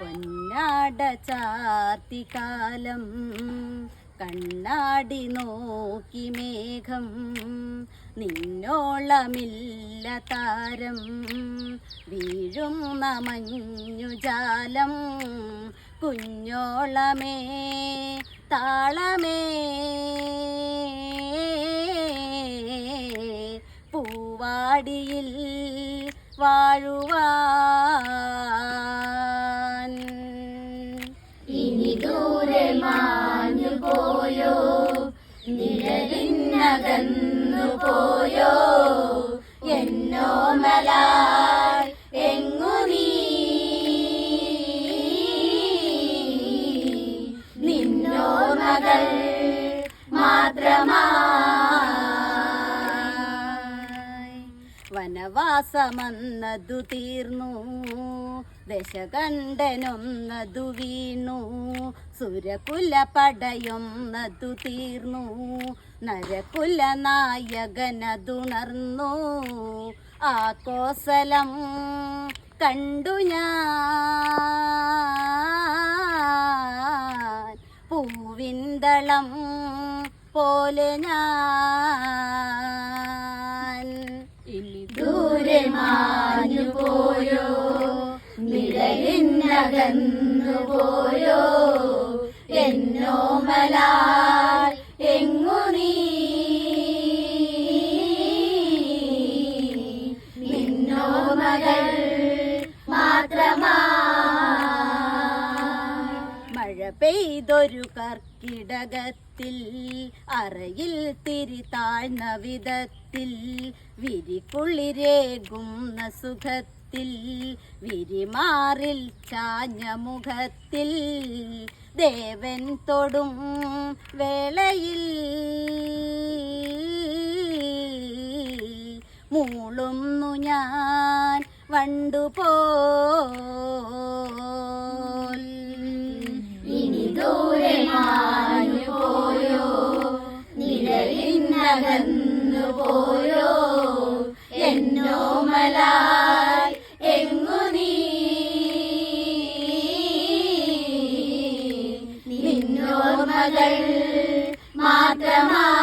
പൊന്നാട ചാർത്തിക്കാലം കണ്ണാടി നോക്കി മേഘം നിന്നോളമില്ല താരം വീഴുന്ന മഞ്ഞുജാലം കുഞ്ഞോളമേ താളമേ. പൂവാടിയിൽ വാഴുവാൻ നിഴലിനകന്നു പോയോ? എന്നോ മലായ് എങ്ങു നീ? നിന്നോർമകൾ മാത്രമാ വനവാസമന്നതു തീർന്നു. ദശകണ്ഠനൊന്നതു വീണു. സുരകുല പടയൊന്നതു തീർന്നു. നരകുല നായകനതുണർന്നു ആ കോസലം കണ്ടു ഞാൻ. പൂവിന്തളം പോലെ ഞാൻ. ഇനി ദൂരെ മാഞ്ഞു നിഴലിനകന്നു പോയോ എന്നോ മലായ് എങ്ങു നീ? നിന്നോർമകൾ മാത്രമാ. മഴ പെയ്തൊരു കർക്കിടകത്തിൽ അറയിൽ തിരി താഴ്ന്ന വിധത്തിൽ വിരിക്കുള്ളിരേകുന്ന സുഖത്തിൽ വിരിമാറിൽ ചാഞ്ഞ മുഖത്തിൽ. ദേവൻ തൊടും വേളയിൽ. മൂളുന്നു ഞാൻ വണ്ടുപോൽ ഇനി ദൂരെ മാഞ്ഞു പോയോ? നിഴലിനകന്നു പോയോ? എന്നോ മാത്രമായി